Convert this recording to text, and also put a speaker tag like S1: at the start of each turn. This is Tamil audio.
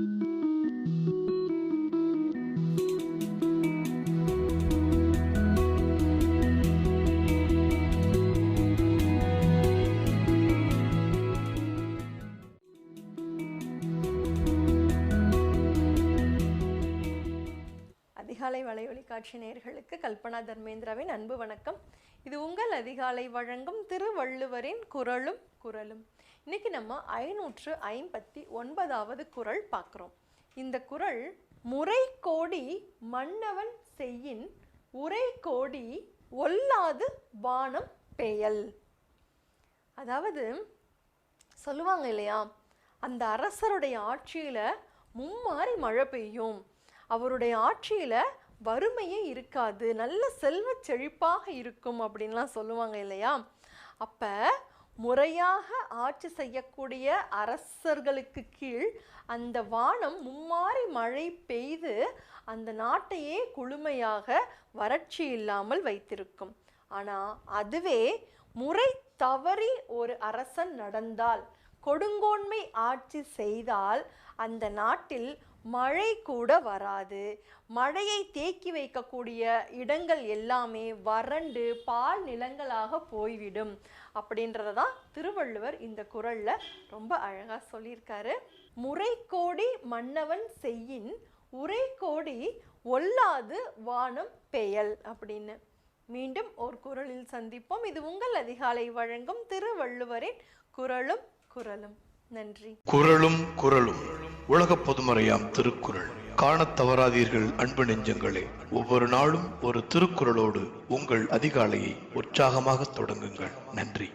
S1: you அதிகாலை வலையொலி காட்சி நேயர்களுக்கு கல்பனா தர்மேந்திராவின் அன்பு வணக்கம். இது உங்கள் அதிகாலை வழங்கும் திருவள்ளுவரின் குரலும் குரலும். இன்னைக்கு நம்ம ஐநூற்று ஐம்பத்தி ஒன்பதாவது குரல் பார்க்குறோம். இந்த குரல் முறை கோடி மன்னவன் செய்யின் உரை கோடி ஒல்லாது வானம் பெயல். அதாவது சொல்லுவாங்க இல்லையா? அந்த அரசருடைய ஆட்சியில் மும்மாறி மழை பெய்யும். அவருடைய ஆட்சியில் வறுமையே இருக்காது நல்ல செல்வ செழிப்பாக இருக்கும் அப்படின்லாம் சொல்லுவாங்க இல்லையா? அப்போ முறையாக ஆட்சி செய்யக்கூடிய அரசர்களுக்கு கீழ் அந்த வானம் மும்மாறி மழை பெய்து அந்த நாட்டையே குளுமையாக வறட்சி இல்லாமல் வைத்திருக்கும். ஆனால் அதுவே முறை தவறி ஒரு அரசன் நடந்தால் கொடுங்கோன்மை ஆட்சி செய்தால் அந்த நாட்டில் மழை கூட வராது. மழையை தேக்கி வைக்கக்கூடிய இடங்கள் எல்லாமே வறண்டு பால் நிலங்களாக போய்விடும் அப்படின்றத தான் திருவள்ளுவர் இந்த குரலில் ரொம்ப அழகாக சொல்லியிருக்காரு. முறை கோடி மன்னவன் செய்யின் உரை கோடி ஒல்லாது வானம் பெயல் அப்படின்னு. மீண்டும் ஒரு குரலில் சந்திப்போம். இது உங்கள் அதிகாலை வழங்கும் திருவள்ளுவரின் குரலும் குரலும். நன்றி.
S2: குரலும் குரலும். உலக பொதுமறையாம் திருக்குறள். காணத் தவறாதீர்கள் அன்பு நெஞ்சங்களே. ஒவ்வொரு நாளும் ஒரு திருக்குறளோடு உங்கள் அதிகாலையை உற்சாகமாக தொடங்குங்கள். நன்றி.